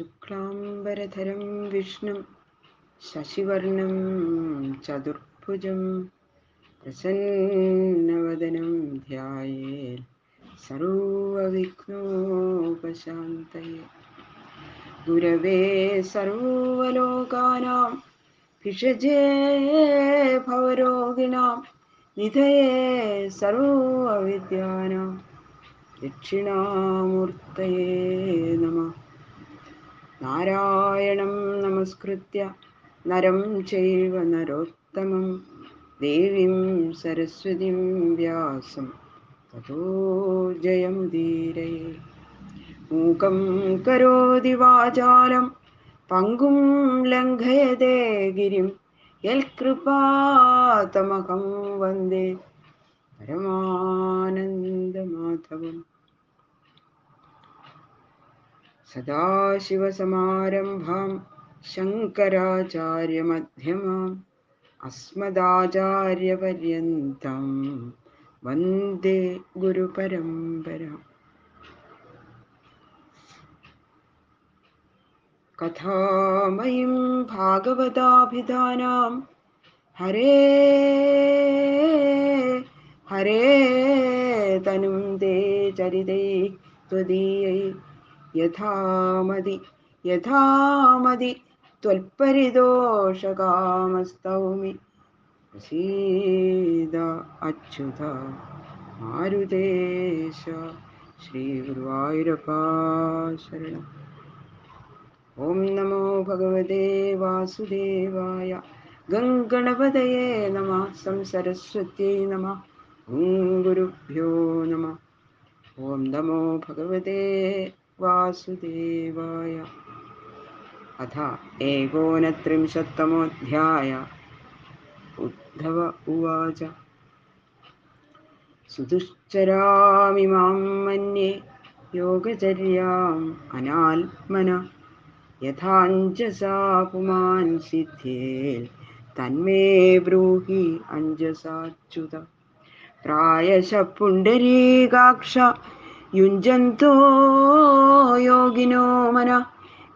शुक्लाम्बरधरं विष्णुं शशिवर्णं चतुर्भुजं प्रसन्नवदनं ध्यायेत् सर्वविघ्नोपशान्तये गुरवे सर्वलोकानां भिषजे भवरोगिणां निधये सर्वविद्यानां दक्षिणामूर्तये नमः നാരായണം നമസ്കൃത്യ. നരം ചൈവ നരോത്തമം. ദേവീം സരസ്വതിം വ്യാസം. തതോ ജയം ധീരേ. മൂകം കരോതി വാചാലം. പങ്കും ലംഘയതേ ഗിരിം. യൽകൃപാതമഹം വന്ദേ. പരമാനന്ദമാധവം സദാശിവസമാരംഭാം ശങ്കരാചാര്യമധ്യമാം അസ്മദാചാര്യപര്യന്തം വന്ദേ ഗുരുപരമ്പര കഥാമയും ഭാഗവതാഭിധാനാം ഹരേ ഹരേ തനും തേ ചരിതൈ त्वदीयै യഥാമതി യഥാമതി ത്വൽപരിദോഷകാമസ്തൗമി. സീത അച്യുത മാരുതേശ ശ്രീ ഗുരുവായൂരപ്പാശരണം ഓം നമോ ഭഗവതേ വാസുദേവായ ഗംഗണപതയേ നമ സംസരസ്വത്യേ നമ ഓം ഗുരുഭ്യോ നമ. ഓം നമോ ഭഗവതേ വാസുദേവായ അഥ ഏകോനത്രിംശത്തമോധ്യായ ഉദ്ധവ ഉവാച സുതുശ്ചരാമിമാം മന്യേ യോഗചര്യാം അനാത്മന യഥാഞ്ജസാ പുമാൻ സിദ്ധ്യേൽ തന്മേ ബ്രൂഹി അഞ്ജസാച്യുത പ്രായശ പുണ്ടരീകാക്ഷ യുഞ്ജന്തോ युञ्जन्तो योगिनो मन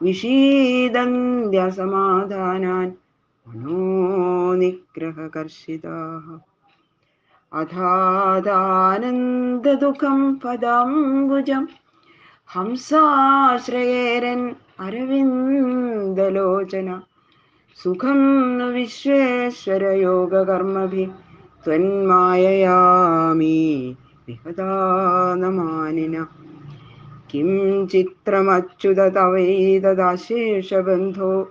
विषीदन्त्यसमाधानान् मनोनिग्रहकर्षिताः अथादानन्ददुःखं पदाम्बुजं हंसाश्रयेरन् अरविन्दलोचन सुखं नु विश्वेश्वरयोगकर्मभिः त्वन्माययामि विहदानमानिन കിം ചിത്രമച്യുത തവൈതദാശേഷബന്ധോ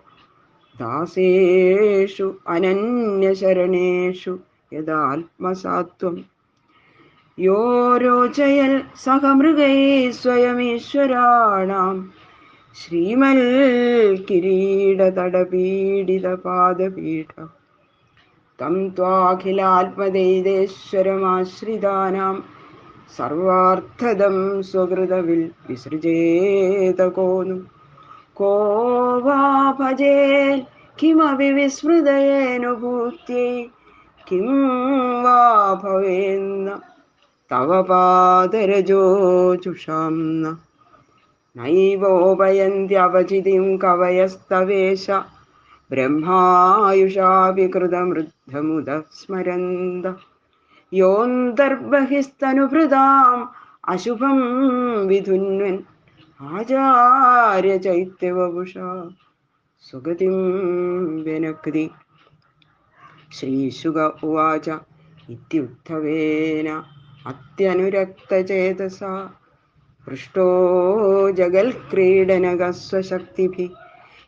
ദാസേഷു അനന്യശരണേഷു യഥാത്മസാത്വം. യോരോചയൽ സഹമൃഗൈ സ്വയമീശ്വരാണാം. ശ്രീമൽ കിരീടതടപീഡിത പാദപീഠ തം ത്വാഖിലാത്മദൈതേശ്വരമാശ്രിതാനാം. സർവാർത്ഥദം സ്വകൃതവിൽ വിസൃജേതകോനും കോവാഭജേൽ കിമപി വിസ്മൃതയേനുഭൂത്യൈ കിം വാ ഭവേന്ന. തവ പാദരജോ ചുഷാം നൈവോപയന്ത്യവചിതിം കവയസ്തവേശ. ബ്രഹ്മായുഷാവികൃതമൃദ്ധമുദ സ്മരന്ത യോന്തർബഹിസ്തനുഭൃതാം അശുഭം വിധുന്വൻ ആചാര്യ ചൈത്യവപുഷ സുഗതിം വ്യനക്തി ശ്രീശുക ഉവാച ഇത്യുദ്ധവേന അത്യനുരക്തചേതസ. പൃഷ്ടോ ജഗൽക്രീഡനകസ്വശക്തിഭി.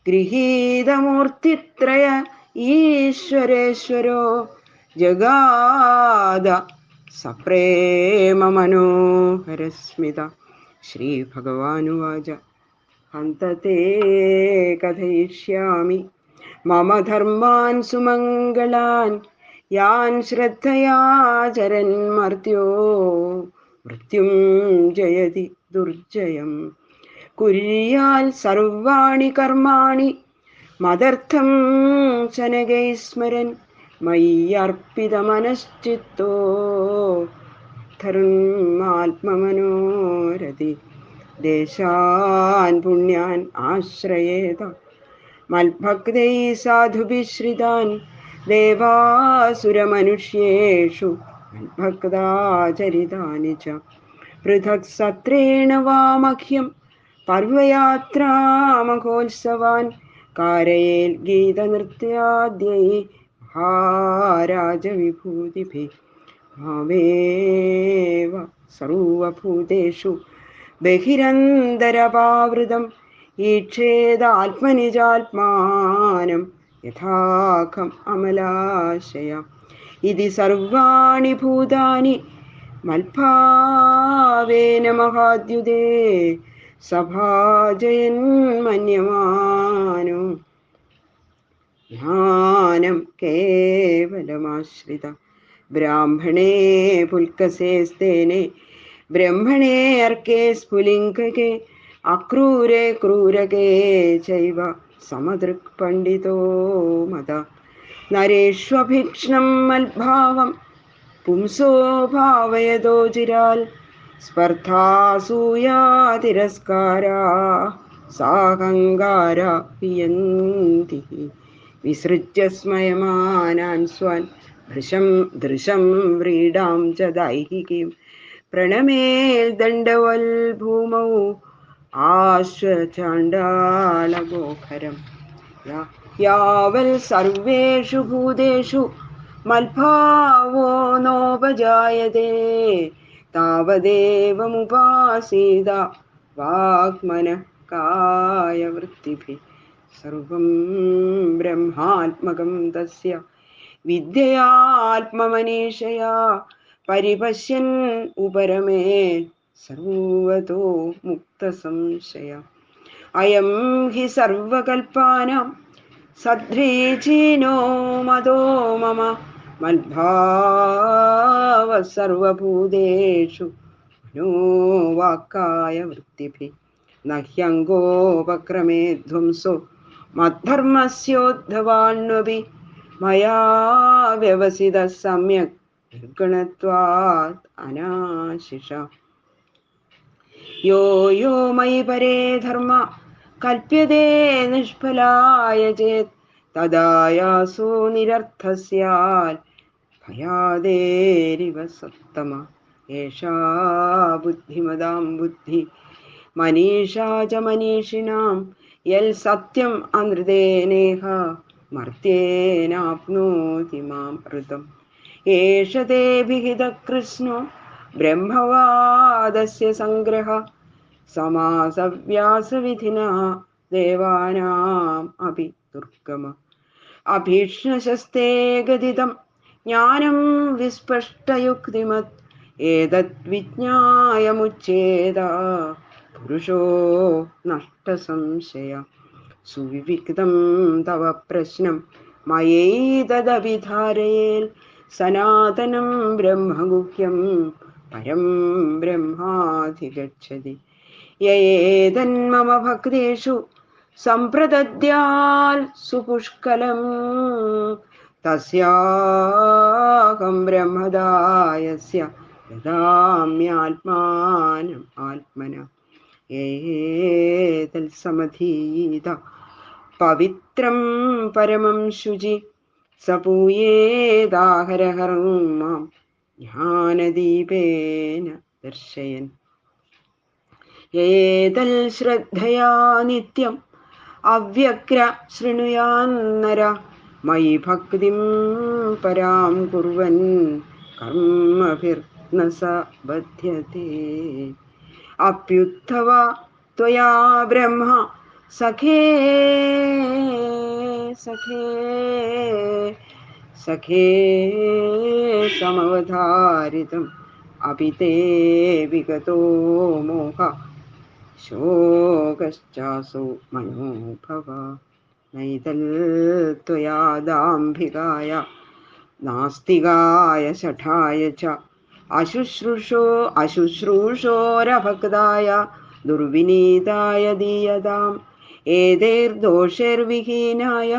ഗൃഹീതമൂർത്തിത്രയ ഈശ്വരേശ്വരോ. ജഗാദ സപ്രേമ സപ്രേമമനോഹരസ്മിത ശ്രീഭഗവാനുവാച. അന്തത്തെ കഥയിഷ്യാമി. മമ ധർമാൻ സുമംഗളാൻ. യാൻ ശ്രദ്ധയാചരൻ മർത്യോ. മൃത്യും ജയതി ദുർജയം. കുര്യാൽ സർവാണി കർമാണി. മതർത്ഥം ശനകൈസ്മരൻ മയ്യർപ്പിതമനശ്ചിത്തോ ധരുന്മാത്മമനോരതി ദേശാൻ പുണ്യാൻ ആശ്രയേത. മൽഭക്തൈ സാധുഭിശ്രിതാൻ ദേവാസുരമനുഷ്യേഷു. മൽഭക്താചരിതാനി ച. പൃഥക് സത്രേണ വാമഹ്യം. പർവയാത്രാമഹോത്സവാൻ കാരയേൽ ഗീതനൃത്യാദ്യൈ മഹാരാജവിഭൂതിഭി ഭാവേവ സർവഭൂതേഷു ബഹിരന്തരപാവൃതം ഈക്ഷേദാത്മനിജാത്മാനം യഥാഖം അമലാശയ. ഇതി സർവാണി ഭൂതാനി മൽഭാവേന മഹാദ്യുതേ സഭാജയന്മന്യമാനോ ജ്ഞാനം കേവലമാശ്രിത. ബ്രാഹ്മണേ പുൽക്കസേസ്തേനെ ബ്രഹ്മണേ അർക്കേ സ്ഫുലിംഗകേ അക്രൂരേ ക്രൂരകേ ചൈവ സമദൃക് പണ്ഡിതോ മത. നരേഷ്വഭീക്ഷണം മത്ഭാവം പുംസോ ഭാവയതോ ചിരാൽ സ്പർദ്ധാസൂയാതിരസ്കാരാ സാഹങ്കാരാ പിയന്തി വിസൃജ്യ സ്മയമാനാൻ സ്വാൻ ദൃശം ദൃശം വ്രീഡാം ച ദൈഹികീം പ്രണമേൽ ദണ്ഡവൽ ഭൂമൗ ആശ്വചാണ്ടാളഗോഖരം യാവൽ സർവേഷു ഭൂതേഷു മൽഭാവോ നോപജായതേ. താവദേവമുപാസീത വാഗ്മന കായവൃത്തിഭിः സർവം ബ്രഹ്മാത്മകം തസ്യ. വിദ്യയാത്മമനീഷയാ പരിപശ്യൻ ഉപരമേ സർവതോ മുക്തസംശയ. അയം ഹി സർവകൽപ്പാനാം സദ്രീചീനോ മതോ മമ. മദ്ഭാവ സർവഭൂതേഷു മനോവാക്കായ വൃത്തിഭി. നഹ്യങ്കോപക്രമേ ധ്വംസോ. മദ്ധർമ്മസ്യോദ്ധവാണ്വപി മയാ വ്യവസിത സമ്യക് നിർഗണത്വാത് അനാശിഷ. യോ യോ മയി പരേ ധർമ്മ കൽപ്യതേ നിഷ്ഫലായ ചേത് തദായാസോ നിരർത്ഥ സ്യാൽ ഭയാദേരിവ സത്തമ ഏഷാ ബുദ്ധിമതാം ബുദ്ധി മനീഷാ ച മനീഷിണാം യൽ സത്യം അനൃതേനേഹ മർത്തേനാപ്നോതി മാം ഋതം. ഏഷ തേ വിഹിത കൃഷ്ണോ ബ്രഹ്മവാദസ്യ സംഗ്രഹ സമാസവ്യാസവിധിന ദേവാനാം അപി ദുർഗമ അഭീഷ്ണശസ്തേ ഗതിതം ജ്ഞാനം വിസ്പഷ്ടയുക്തിമത് ഏതദ്വിജ്ഞായമുച്ഛേദ പുരുഷോ നഷ്ടസംശയ. സുവിവിക്തം തവ പ്രശ്നം മയേതദവിധാരയേൽ സനാതനം ബ്രഹ്മഗുഹ്യം പരം ബ്രഹ്മാധിഗച്ഛതി. യേതന്മമ ഭക്തേഷു സംപ്രദദ്യാൽ സുപുഷ്കലം തസ്യാഹം ബ്രഹ്മദായസ്യ. ദദാമ്യാത്മാനം ആത്മന. ഏതൽസമധീത. പവിത്രം പരമം ശുചി. സപൂയേദാഹരഹരം മാം ജ്ഞാനദീപേന ദർശയൻ. ഏതൽ ശ്രദ്ധയാ നിത്യം അവ്യഗ്ര ശൃണുയാന്നര മയി ഭക്തിം പരാം കുർവൻ കർമ്മഭിർന സ ബധ്യത്തെ अप्युत्थवा त्वया ब्रह्म सखे सखे सखे समवधारितम् अपि ते विगतो मोह शोकश्चासौ मनोभव नैतल्त्वया दाम्भिकाय नास्तिकाय शठाय च अशुश्रूषो अशुश्रूषोरभक्ताय दुर्विनीताय दीयताम् एतैर्दोषैर्विहीनाय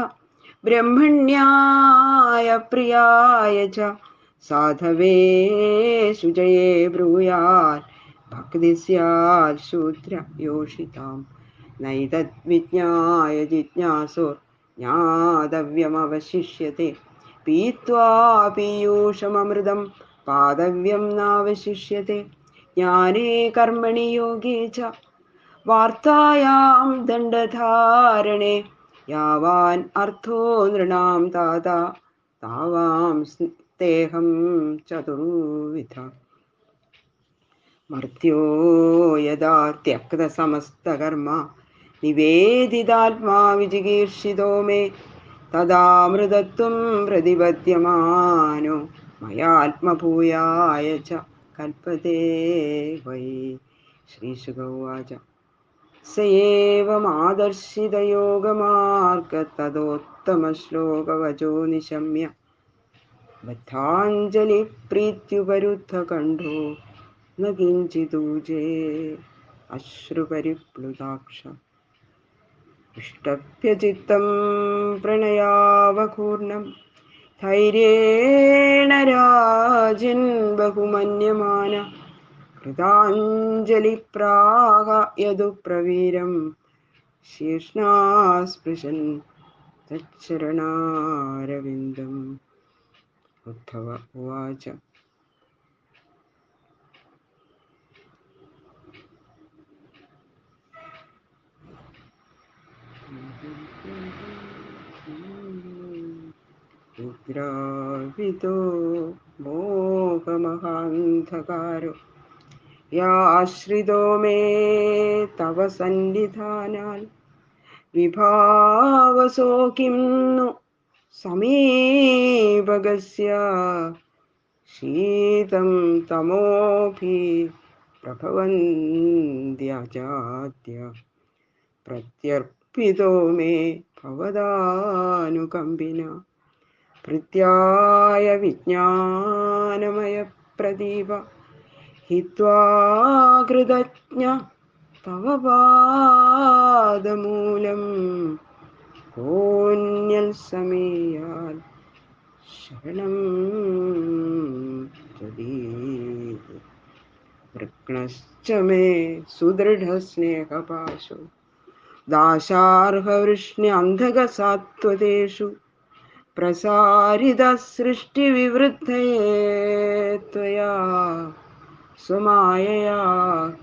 ब्रह्मण्याय प्रियाय च साधवे शुचये ब्रूयात् ഭക്തി സ്യാൽ ശൂദ്ര യോഷിതാം നൈതദ്വിജ്ഞായ ജിജ്ഞാസുർ ജ്ഞാതവ്യമവശിഷ്യത്തെ പീത്വാ പീയൂഷമമൃതം പാതവ്യം നാവശിഷ്യത്തെ ജ്ഞാനേ കർമ്മണി യോഗേ ച വാർത്തായാം ദണ്ഡധാരണേ യാവാൻ അർത്ഥോ നൃണാം താത. താവാം സ്നേഹം ചതുർവിധ. മർത്യോ യഥാ ത്യക്തസമസ്തകർമ്മ നിവേദിതാത്മാ വിജിഗീർഷിതോ മേ തദാമൃതത്വം പ്രതിപദ്യമാനോ. മയാത്മഭൂയായ ച. കൽപ്പതേ വൈ. ശ്രീസുഖവാച സയേവമാദർശിതയോഗമാർഗതദോത്തമശ്ലോകവചോ നിശമ്യ. ബദ്ധാഞ്ജലി പ്രീത്യുപരുദ്ധകണ്ഠോ ന കിഞ്ചിതൂജേ അശ്രുപരിപ്ലുതാക്ഷ. ഇഷ്ടഭ്യചിത്തം പ്രണയാവകൂർണം ധൈര്യേണ രാജൻ ബഹുമന്യമാന. കൃതാഞ്ജലിപ്രാഗ യതു പ്രവീരം. ശീർഷ്ണാസ്പൃശൻ തച്ചരണാരവിന്ദം. ഉദ്ധവ ഉവാച. Mm-hmm. നിദ്രാവിതോ മോഹമഹാന്ധകാരോ യാശ്രിതോ മേ തവ സന്നിധാനാൽ വിഭാവസോ കിം नु സമീപഗസ്യ ശീതം തമോഭി പ്രഭവന്ത്യജാദ്യ പ്രത്യർപ്പിതോ മേ ഭവദാനുകമ്പിന ഹൃത്യായ വിജ്ഞാനമയ പ്രദീപ ഹിത്വാകൃതജ്ഞ തവ പാദമൂലം ഓന്യൽ സമീയാൽ ശരണം വൃക്ണശ്ച മേ സുദൃഢസ്നേഹപാശു. ദാശാർഹവൃഷ്ണ്യന്ധകസാത്വതേഷു प्रसारितसृष्टिविवृद्धये त्वया सुमायया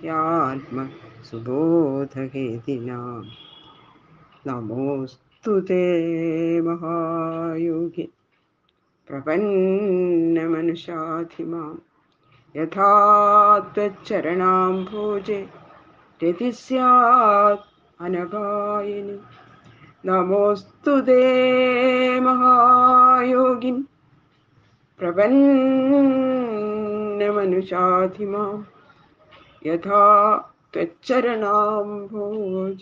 ह्यात्मसुबोधकेतिना नमोऽस्तु ते महायोगि। प्रपन्नमनुषाधिमां यथा त्वच्चरणाम्भोजे रति स्यात् अनगायिनी। नमोऽस्तु महायोगि महायोगिन् प्रपन्नमनुषाधिमा यथा त्वच्चरणाम्भोज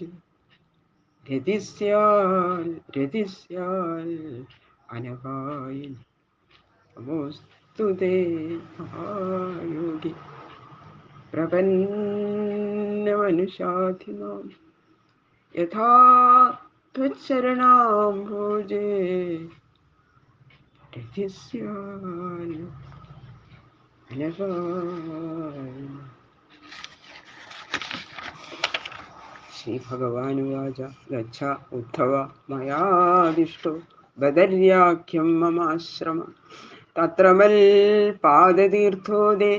हृदि स्याल् हृदि स्याल् अनवायिनि महायोगि यथा त्वच्चरणाम्भोजे श्रीभगवानुवाच गच्छ उद्धव मयादिष्टो बदर्याख्यं ममाश्रम तत्र मल्पादतीर्थोदे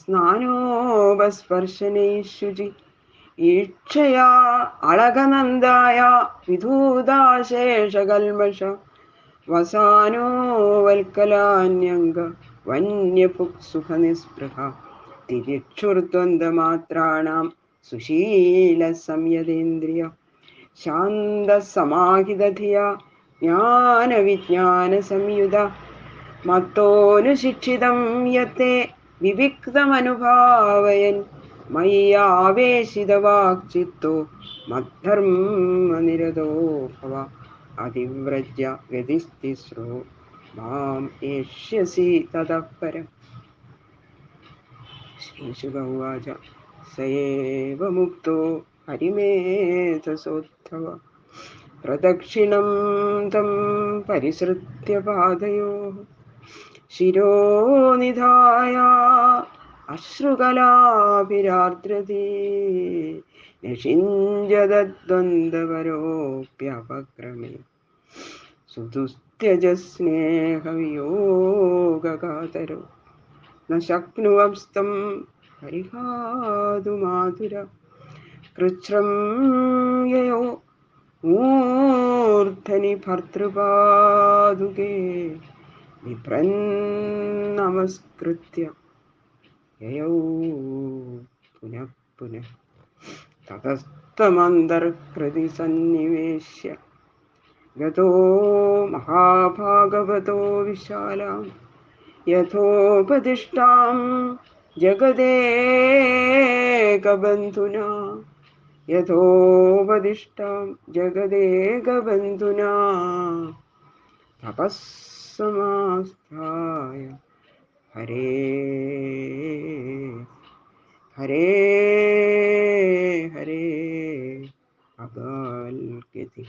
स्नानोपस्पर्शने शुचि। ഈക്ഷയാ അളകനന്ദായ വിധൂതാശേഷകൽമഷ വസാനോ വൽക്കലാന്യംഗ വന്യപുക്സുഖനിസ്പൃഹ തിരിക്ഷുർദ്വന്ദ്മാത്രാണാം സുശീലസംയതേന്ദ്രിയ. ശാന്തസമാഹിതധിയ ജ്ഞാനവിജ്ഞാനസംയുത. മത്തോനുശിക്ഷിതം യത്തെ വിവിക്തമനുഭാവയൻ. മയ്യാവേശിതവാക്ചിത്തോ മദ്ധർമ്മനിരതോ ഭവ അതിവ്രജ്യ ഗതിസ്തിസ്രോ മാം യേഷ്യസി തതഃ പരം ശ്രീശുക ഉവാച സ ഏവ മുക്തോ ഹരിമേധസോദ്ധവ. പ്രദക്ഷിണം തം പരിസൃത്യ പാദയോ. ശിരോ നിധായ അശ്രുകലാഭിരാർദ്രതേ നിഷിഞ്ചതദ്വന്ദ്വരോപ്യപക്രമേ സുതുസ്ത്യജസ്നേഹവിയോഗകാതരോ ന ശക്നുവംസ്തം പരിഹാതുമാതുര കൃച്ഛ്രം യയോ മൂർധനി पुनः पुनः ततस्तमन्तर्हृदि सन्निवेश्य गतो महाभागवतो विशालां यथोपदिष्टां जगदेकबन्धुना यथोपदिष्टां जगदेकबन्धुना तपः समास्थाय हरे हरे हरे अगाल के दिन।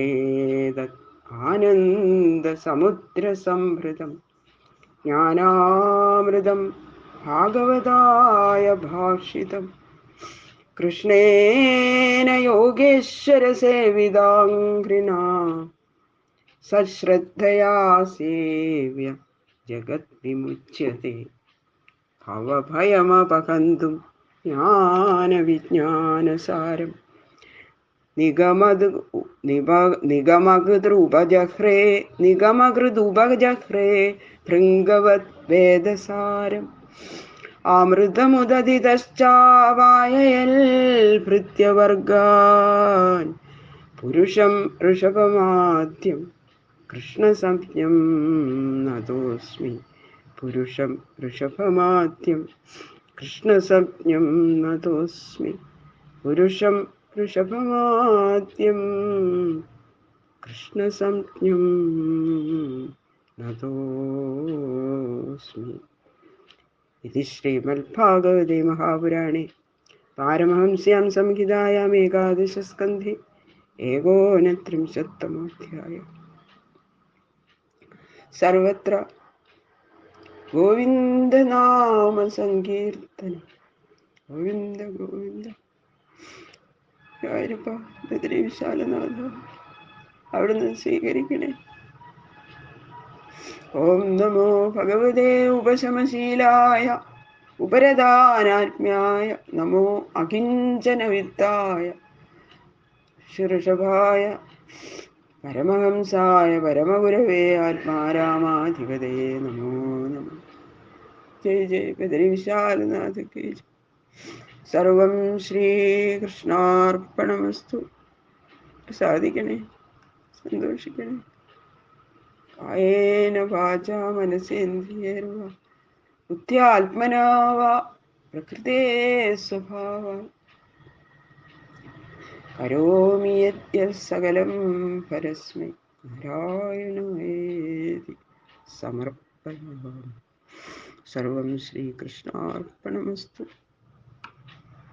एतत् आनन्दसमुद्रसम्भृतं ज्ञानामृतं भागवताय भाषितं कृष्णेन योगेश्वरसेविदाङ्घ्रिणा सश्रद्धया सेव्य സേവ്യ ജഗദ്വിമുച്യത്തെ. ഭവഭയമപഹന്തും ജ്ഞാനവിജ്ഞാനസാരം. നിഗമത് നിപ നിഗമകൃതൃപജഹ്രേ നിഗമകൃതുപജഹ്രേ ഭൃംഗവത് വേദസാരം. അമൃതമുദതിതശ്ചാവായൽ ഭൃത്യവർഗാൻ. പുരുഷം ഋഷഭമാദ്യം കൃഷ്ണസംജ്ഞം നതോസ്മി പുരുഷം ഋഷഭമാദ്യം കൃഷ്ണസംജ്ഞം നതോസ്മി പുരുഷം ഋഷഭമാദ്യം കൃഷ്ണസംജ്ഞം നതോസ്മി ഇത് ശ്രീമദ്ഭാഗവതേ മഹാപുരാണേ. പാരമഹംസ്യാം സംഹിതായാം ഏകാദശസ്കന്ധേ. ഏകോനത്രിംശത്തമോധ്യായം സർവത്ര ഗോവിന്ദനാമ സങ്കീർത്തനം. ഗോവിന്ദ ഗോവിന്ദ. വിശാലനാഥ അവിടുന്ന് സ്വീകരിക്കണേ. ഓം നമോ ഭഗവതേ ഉപശമശീലായ ഉപരദാനാത്മ്യായ നമോ അകിഞ്ചനവിത്തായ ശിർഷഭായ പരമഹംസായ പരമഗുരവേ ആത്മാരാമാധിപതേ നമോ നമ. ജയ ജയ ബദരി വിശാലനാഥ. സർവം ശ്രീകൃഷ്ണാർപ്പണമസ്തു. സാധിക്കണേ സന്തോഷിക്കണേ. കായേന വാച മനസേന്ദ്രിയേർവ. ബുദ്ധ്യാത്മനാവ പ്രകൃതേ സ്വഭാവ. കരോമി യദ്യൽ സകലം പരസ്മൈ. നാരായണേതി സമർപ്പയാമി സർവം ശ്രീകൃഷ്ണാർപ്പണമസ്തു.